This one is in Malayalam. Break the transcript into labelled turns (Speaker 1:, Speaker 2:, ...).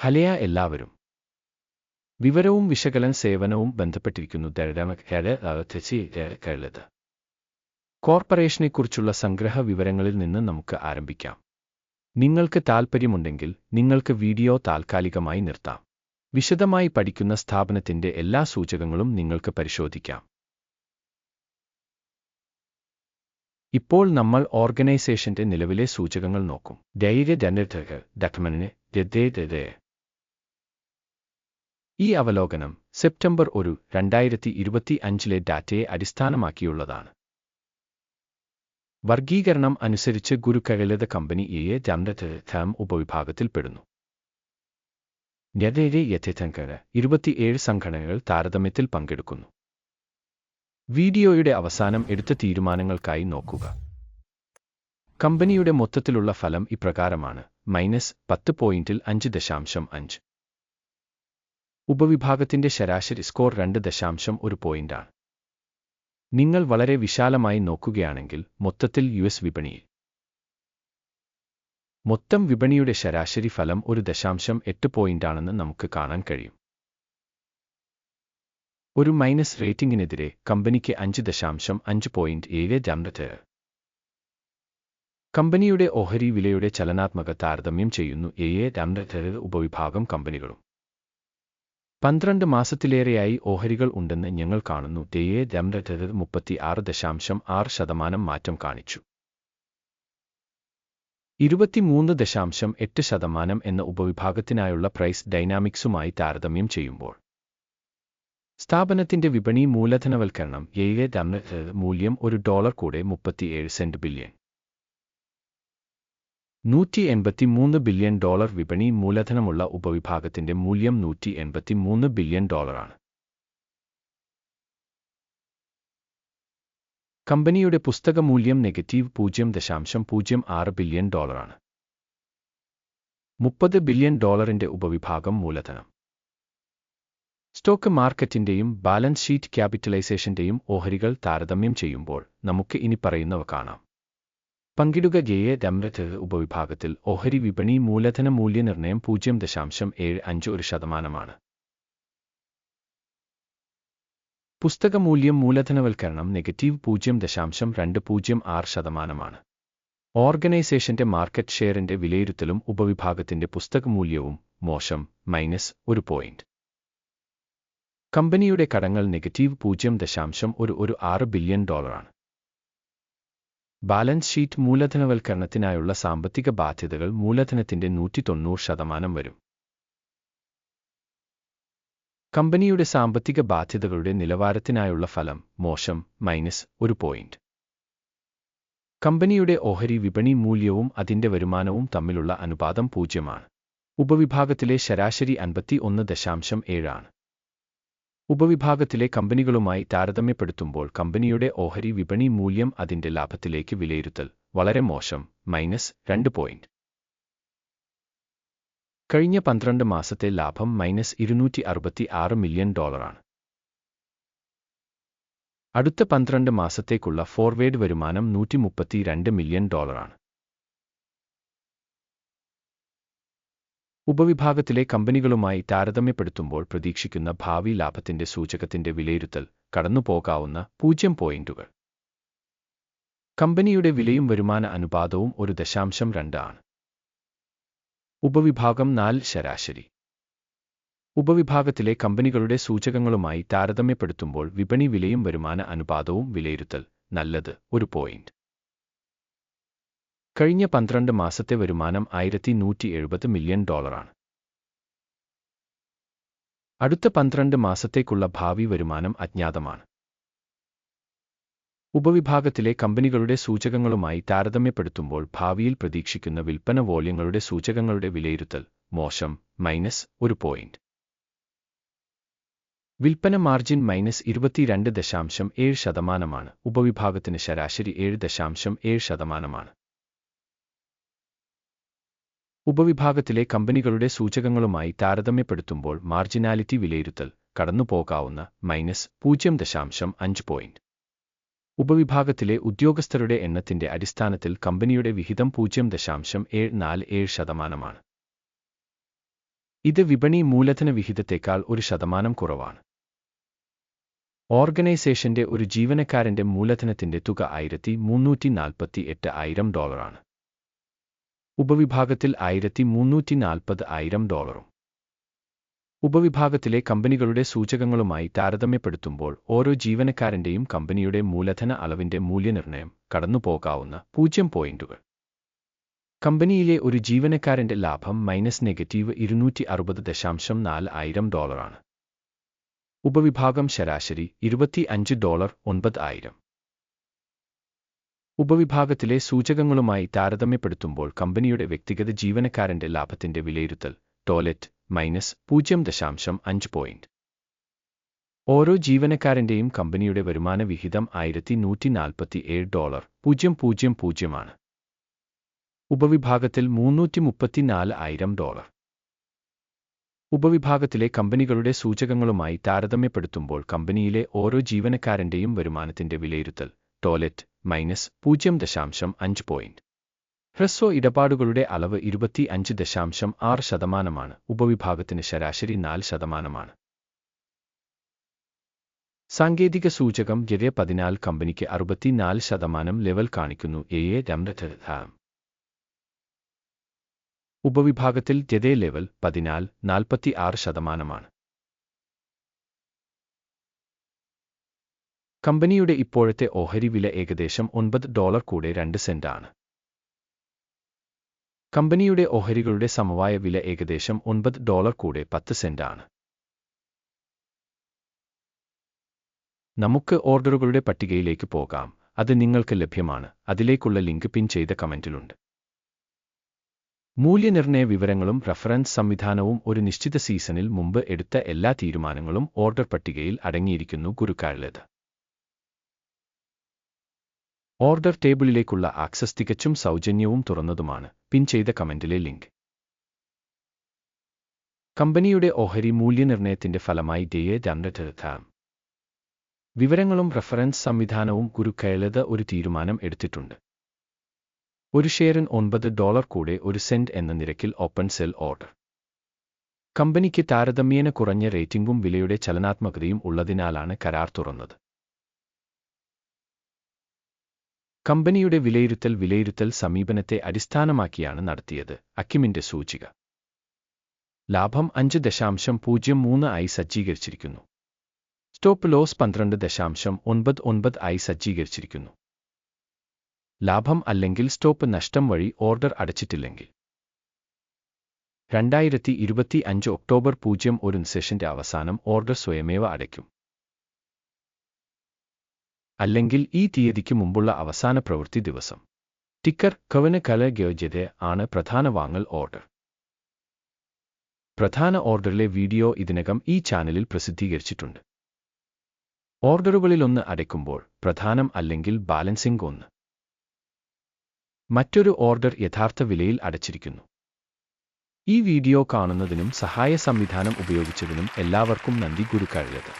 Speaker 1: ഹലയ എല്ലാവരും. വിവരവും വിശകലന സേവനവും ബന്ധപ്പെട്ടിരിക്കുന്നു കഴുത് കോർപ്പറേഷനെക്കുറിച്ചുള്ള സംഗ്രഹ വിവരങ്ങളിൽ നിന്ന് നമുക്ക് ആരംഭിക്കാം. നിങ്ങൾക്ക് താൽപ്പര്യമുണ്ടെങ്കിൽ നിങ്ങൾക്ക് വീഡിയോ താൽക്കാലികമായി നിർത്താം. വിശദമായി പഠിക്കുന്ന സ്ഥാപനത്തിന്റെ എല്ലാ സൂചകങ്ങളും നിങ്ങൾക്ക് പരിശോധിക്കാം. ഇപ്പോൾ നമ്മൾ ഓർഗനൈസേഷന്റെ നിലവിലെ സൂചകങ്ങൾ നോക്കും. ധൈര്യ ജനതകൾ ഡക്മനിന് ഈ അവലോകനം സെപ്റ്റംബർ ഒരു രണ്ടായിരത്തി ഇരുപത്തി അഞ്ചിലെ ഡാറ്റയെ അടിസ്ഥാനമാക്കിയുള്ളതാണ്. വർഗീകരണം അനുസരിച്ച് ഗുരുക്കഴലത കമ്പനി എയെ ജംറം ഉപവിഭാഗത്തിൽപ്പെടുന്നു ഞതേരെ യഥേതങ്കര ഇരുപത്തിയേഴ് സംഘടനകൾ താരതമ്യത്തിൽ പങ്കെടുക്കുന്നു. വീഡിയോയുടെ അവസാനം എടുത്ത തീരുമാനങ്ങൾക്കായി നോക്കുക. കമ്പനിയുടെ മൊത്തത്തിലുള്ള ഫലം ഇപ്രകാരമാണ്. മൈനസ് പത്ത് പോയിന്റിൽ അഞ്ച് ദശാംശം അഞ്ച്. ഉപവിഭാഗത്തിന്റെ ശരാശരി സ്കോർ രണ്ട് ദശാംശം ഒരു പോയിന്റാണ് നിങ്ങൾ വളരെ വിശാലമായി നോക്കുകയാണെങ്കിൽ മൊത്തത്തിൽ യു എസ് വിപണിയിൽ മൊത്തം വിപണിയുടെ ശരാശരി ഫലം ഒരു ദശാംശം എട്ട് പോയിന്റാണെന്ന് നമുക്ക് കാണാൻ കഴിയും. ഒരു മൈനസ് റേറ്റിംഗിനെതിരെ കമ്പനിക്ക് അഞ്ച് ദശാംശം അഞ്ച് പോയിന്റ് ഏഴ് ജംററ്റ് കമ്പനിയുടെ ഓഹരി വിലയുടെ ചലനാത്മക താരതമ്യം ചെയ്യുന്നു. ഏഴ് ജംററ്റ് ഉപവിഭാഗം കമ്പനികളും. പന്ത്രണ്ട് മാസത്തിലേറെയായി ഓഹരികൾ ഉണ്ടെന്ന് ഞങ്ങൾ കാണുന്നു. തെയ്യെ ജംററ്റ് മുപ്പത്തി ആറ് ദശാംശം ആറ് ശതമാനം മാറ്റം കാണിച്ചു. ഇരുപത്തിമൂന്ന് ദശാംശം എട്ട് ശതമാനം എന്ന ഉപവിഭാഗത്തിനായുള്ള പ്രൈസ് ഡൈനാമിക്സുമായി താരതമ്യം ചെയ്യുമ്പോൾ സ്ഥാപനത്തിന്റെ വിപണി മൂലധനവൽക്കരണം ഏഴ് ഡംററ്റ് മൂല്യം ഒരു ഡോളർ കൂടെ മുപ്പത്തിയേഴ് സെന്റ് ബില്യൺ. നൂറ്റി എൺപത്തിമൂന്ന് ബില്യൺ ഡോളർ വിപണി മൂലധനമുള്ള ഉപവിഭാഗത്തിന്റെ മൂല്യം നൂറ്റി എൺപത്തിമൂന്ന് ബില്യൺ ഡോളറാണ്. കമ്പനിയുടെ പുസ്തക മൂല്യം നെഗറ്റീവ് പൂജ്യം ദശാംശം പൂജ്യം ആറ് ബില്യൺ ഡോളറാണ്. മുപ്പത് ബില്യൺ ഡോളറിന്റെ ഉപവിഭാഗം മൂലധനം. സ്റ്റോക്ക് മാർക്കറ്റിന്റെയും ബാലൻസ് ഷീറ്റ് ക്യാപിറ്റലൈസേഷന്റെയും ഓഹരികൾ താരതമ്യം ചെയ്യുമ്പോൾ നമുക്ക് ഇനി പറയുന്നവ കാണാം. പങ്കിടുക ഗേയ ഡംററ്റ് ഉപവിഭാഗത്തിൽ ഓഹരി വിപണി മൂലധന മൂല്യനിർണയം പൂജ്യം ദശാംശം ഏഴ് അഞ്ച് ഒരു ശതമാനമാണ്. പുസ്തക മൂല്യം മൂലധനവൽക്കരണം നെഗറ്റീവ് പൂജ്യം ദശാംശം രണ്ട് പൂജ്യം ആറ് ശതമാനമാണ്. ഓർഗനൈസേഷന്റെ മാർക്കറ്റ് ഷെയറിന്റെ വിലയിരുത്തലും ഉപവിഭാഗത്തിന്റെ പുസ്തക മൂല്യവും മോശം മൈനസ് ഒരു പോയിന്റ്. കമ്പനിയുടെ കടങ്ങൾ നെഗറ്റീവ് പൂജ്യം ദശാംശം ഒരു ഒരു ആറ് ബില്യൺ ഡോളറാണ്. ബാലൻസ് ഷീറ്റ് മൂലധനവൽക്കരണത്തിനായുള്ള സാമ്പത്തിക ബാധ്യതകൾ മൂലധനത്തിന്റെ നൂറ്റി തൊണ്ണൂറ് ശതമാനം വരും. കമ്പനിയുടെ സാമ്പത്തിക ബാധ്യതകളുടെ നിലവാരത്തിനായുള്ള ഫലം മോശം മൈനസ് ഒരു പോയിന്റ്. കമ്പനിയുടെ ഓഹരി വിപണി മൂല്യവും അതിന്റെ വരുമാനവും തമ്മിലുള്ള അനുപാതം പൂജ്യമാണ്. ഉപവിഭാഗത്തിലെ ശരാശരി അൻപത്തി ഒന്ന് ദശാംശം ഏഴാണ് ഉപവിഭാഗത്തിലെ കമ്പനികളുമായി താരതമ്യപ്പെടുത്തുമ്പോൾ കമ്പനിയുടെ ഓഹരി വിപണി മൂല്യം അതിന്റെ ലാഭത്തിലേക്ക് വിലയിരുത്തൽ വളരെ മോശം മൈനസ് രണ്ട് പോയിന്റ്. കഴിഞ്ഞ പന്ത്രണ്ട് മാസത്തെ ലാഭം മൈനസ് ഇരുന്നൂറ്റി അറുപത്തി ആറ് മില്യൺ ഡോളറാണ്. അടുത്ത പന്ത്രണ്ട് മാസത്തേക്കുള്ള ഫോർവേഡ് വരുമാനം നൂറ്റി മുപ്പത്തി രണ്ട് മില്യൺ ഡോളറാണ്. ഉപവിഭാഗത്തിലെ കമ്പനികളുമായി താരതമ്യപ്പെടുത്തുമ്പോൾ പ്രതീക്ഷിക്കുന്ന ഭാവി ലാഭത്തിന്റെ സൂചകത്തിന്റെ വിലയിരുത്തൽ കടന്നുപോകാവുന്ന പൂജ്യം പോയിന്റുകൾ. കമ്പനിയുടെ വിലയും വരുമാന അനുപാതവും ഒരു ദശാംശം രണ്ട് ആണ്. ഉപവിഭാഗം നാല് ശരാശരി. ഉപവിഭാഗത്തിലെ കമ്പനികളുടെ സൂചകങ്ങളുമായി താരതമ്യപ്പെടുത്തുമ്പോൾ വിപണി വിലയും വരുമാന അനുപാതവും വിലയിരുത്തൽ നല്ലത് ഒരു പോയിന്റ്. കഴിഞ്ഞ പന്ത്രണ്ട് മാസത്തെ വരുമാനം ആയിരത്തി നൂറ്റി എഴുപത് മില്യൺ ഡോളറാണ്. അടുത്ത പന്ത്രണ്ട് മാസത്തേക്കുള്ള ഭാവി വരുമാനം അജ്ഞാതമാണ്. ഉപവിഭാഗത്തിലെ കമ്പനികളുടെ സൂചകങ്ങളുമായി താരതമ്യപ്പെടുത്തുമ്പോൾ ഭാവിയിൽ പ്രതീക്ഷിക്കുന്ന വിൽപ്പന വോള്യങ്ങളുടെ സൂചകങ്ങളുടെ വിലയിരുത്തൽ മോശം മൈനസ് ഒരു പോയിന്റ്. വിൽപ്പന മാർജിൻ മൈനസ് ഇരുപത്തിരണ്ട് ദശാംശം ഏഴ് ശതമാനമാണ്. ഉപവിഭാഗത്തിന് ശരാശരി ഏഴ് ദശാംശം ഏഴ് ശതമാനമാണ്. ഉപവിഭാഗത്തിലെ കമ്പനികളുടെ സൂചകങ്ങളുമായി താരതമ്യപ്പെടുത്തുമ്പോൾ മാർജിനാലിറ്റി വിലയിരുത്തൽ കടന്നുപോകാവുന്ന മൈനസ് പൂജ്യം ദശാംശം അഞ്ച് പോയിന്റ് ഉപവിഭാഗത്തിലെ ഉദ്യോഗസ്ഥരുടെ എണ്ണത്തിന്റെ അടിസ്ഥാനത്തിൽ കമ്പനിയുടെ വിഹിതം പൂജ്യം ദശാംശം ഏഴ് നാല് ഏഴ് ശതമാനമാണ്. ഇത് വിപണി മൂലധന വിഹിതത്തേക്കാൾ ഒരു ശതമാനം കുറവാണ്. ഓർഗനൈസേഷന്റെ ഒരു ജീവനക്കാരന്റെ മൂലധനത്തിന്റെ തുക ആയിരത്തി മുന്നൂറ്റി നാൽപ്പത്തി എട്ട് ആയിരം ഡോളറാണ്. ഉപവിഭാഗത്തിൽ ആയിരത്തി മുന്നൂറ്റി നാൽപ്പത് ആയിരം ഡോളറും. ഉപവിഭാഗത്തിലെ കമ്പനികളുടെ സൂചകങ്ങളുമായി താരതമ്യപ്പെടുത്തുമ്പോൾ ഓരോ ജീവനക്കാരന്റെയും കമ്പനിയുടെ മൂലധന അളവിന്റെ മൂല്യനിർണയം കടന്നുപോകാവുന്ന പൂജ്യം പോയിന്റുകൾ. കമ്പനിയിലെ ഒരു ജീവനക്കാരന്റെ ലാഭം മൈനസ് നെഗറ്റീവ് ഇരുന്നൂറ്റി അറുപത് ദശാംശം നാല് ആയിരം ഡോളറാണ്. ഉപവിഭാഗം ശരാശരി ഇരുപത്തി അഞ്ച് ഡോളർ ഒൻപത് ആയിരം. ഉപവിഭാഗത്തിലെ സൂചകങ്ങളുമായി താരതമ്യപ്പെടുത്തുമ്പോൾ കമ്പനിയുടെ വ്യക്തിഗത ജീവനക്കാരന്റെ ലാഭത്തിന്റെ വിലയിരുത്തൽ ടോയ്ലറ്റ് മൈനസ് പൂജ്യം ദശാംശം അഞ്ച് പോയിന്റ് ഓരോ ജീവനക്കാരന്റെയും കമ്പനിയുടെ വരുമാന വിഹിതം ആയിരത്തി നൂറ്റി നാൽപ്പത്തി ഏഴ് ഡോളർ പൂജ്യം പൂജ്യം പൂജ്യമാണ് ഉപവിഭാഗത്തിൽ മുന്നൂറ്റി മുപ്പത്തിനാല് ആയിരം ഡോളർ. ഉപവിഭാഗത്തിലെ കമ്പനികളുടെ സൂചകങ്ങളുമായി താരതമ്യപ്പെടുത്തുമ്പോൾ കമ്പനിയിലെ ഓരോ ജീവനക്കാരന്റെയും വരുമാനത്തിന്റെ വിലയിരുത്തൽ ടോയ്ലറ്റ് മൈനസ് പൂജ്യം ദശാംശം അഞ്ച് പോയിന്റ് ഹ്രസ്വ ഇടപാടുകളുടെ അളവ് ഇരുപത്തി അഞ്ച് ദശാംശം ആറ് ശതമാനമാണ്. ഉപവിഭാഗത്തിന് ശരാശരി നാല് ശതമാനമാണ്. സാങ്കേതിക സൂചകം ഗരെ പതിനാല് കമ്പനിക്ക് അറുപത്തിനാല് ശതമാനം ലെവൽ കാണിക്കുന്നു. എ രംരഥാം ഉപവിഭാഗത്തിൽ ജതേ ലെവൽ പതിനാല് നാൽപ്പത്തി ആറ് ശതമാനമാണ്. കമ്പനിയുടെ ഇപ്പോഴത്തെ ഓഹരി വില ഏകദേശം ഒൻപത് ഡോളർ കൂടെ രണ്ട് സെന്റാണ്. കമ്പനിയുടെ ഓഹരികളുടെ സമവായ വില ഏകദേശം ഒൻപത് ഡോളർ കൂടെ പത്ത് സെന്റാണ്. നമുക്ക് ഓർഡറുകളുടെ പട്ടികയിലേക്ക് പോകാം. അത് നിങ്ങൾക്ക് ലഭ്യമാണ്. അതിലേക്കുള്ള ലിങ്ക് പിൻ ചെയ്ത കമന്റിലുണ്ട്. മൂല്യനിർണയ വിവരങ്ങളും റഫറൻസ് സംവിധാനവും ഒരു നിശ്ചിത സീസണിൽ മുമ്പ് എടുത്ത എല്ലാ തീരുമാനങ്ങളും ഓർഡർ പട്ടികയിൽ അടങ്ങിയിരിക്കുന്നു ഗുരുക്കാരിലേത്. ഓർഡർ ടേബിളിലേക്കുള്ള ആക്സസ് തികച്ചും സൗജന്യവും തുറന്നതുമാണ്. പിൻ ചെയ്ത കമന്റിലെ ലിങ്ക്. കമ്പനിയുടെ ഓഹരി മൂല്യനിർണയത്തിന്റെ ഫലമായി ഡേയെ രണ്ടെടുത്താം വിവരങ്ങളും റഫറൻസ് സംവിധാനവും ഗുരുക്കയലത് ഒരു തീരുമാനം എടുത്തിട്ടുണ്ട്. ഒരു ഷെയറിന് ഒൻപത് ഡോളർ കൂടെ ഒരു സെന്റ് എന്ന നിരക്കിൽ ഓപ്പൺ സെൽ ഓർഡർ. കമ്പനിക്ക് താരതമ്യേന കുറഞ്ഞ റേറ്റിംഗും വിലയുടെ ചലനാത്മകതയും ഉള്ളതിനാലാണ് കരാർ തുറന്നത്. കമ്പനിയുടെ വിലയിരുത്തൽ വിലയിരുത്തൽ സമീപനത്തെ അടിസ്ഥാനമാക്കിയാണ് നടത്തിയത് അക്കിമിന്റെ സൂചിക. ലാഭം അഞ്ച് ദശാംശം പൂജ്യം മൂന്ന് ആയി സജ്ജീകരിച്ചിരിക്കുന്നു. സ്റ്റോപ്പ് ലോസ് പന്ത്രണ്ട് ദശാംശം ഒൻപത് ഒൻപത് ആയി സജ്ജീകരിച്ചിരിക്കുന്നു. ലാഭം അല്ലെങ്കിൽ സ്റ്റോപ്പ് നഷ്ടം വഴി ഓർഡർ അടച്ചിട്ടില്ലെങ്കിൽ. രണ്ടായിരത്തി ഇരുപത്തി അഞ്ച് ഒക്ടോബർ പൂജ്യം ഒരു സെഷന്റെ അവസാനം ഓർഡർ സ്വയമേവ അടയ്ക്കും. അല്ലെങ്കിൽ ഈ തീയതിക്ക് മുമ്പുള്ള അവസാന പ്രവൃത്തി ദിവസം. ടിക്കർ കവന കല ഗ്യോജ്യത ആണ് പ്രധാന വാങ്ങൽ ഓർഡർ. പ്രധാന ഓർഡറിലെ വീഡിയോ ഇതിനകം ഈ ചാനലിൽ പ്രസിദ്ധീകരിച്ചിട്ടുണ്ട്. ഓർഡറുകളിലൊന്ന് അടയ്ക്കുമ്പോൾ പ്രധാനം അല്ലെങ്കിൽ ബാലൻസിംഗ് ഒന്ന്. മറ്റൊരു ഓർഡർ യഥാർത്ഥ വിലയിൽ അടച്ചിരിക്കുന്നു. ഈ വീഡിയോ കാണുന്നതിനും സഹായ സംവിധാനം ഉപയോഗിച്ചതിനും എല്ലാവർക്കും നന്ദി ഗുരുക്കഴിയത്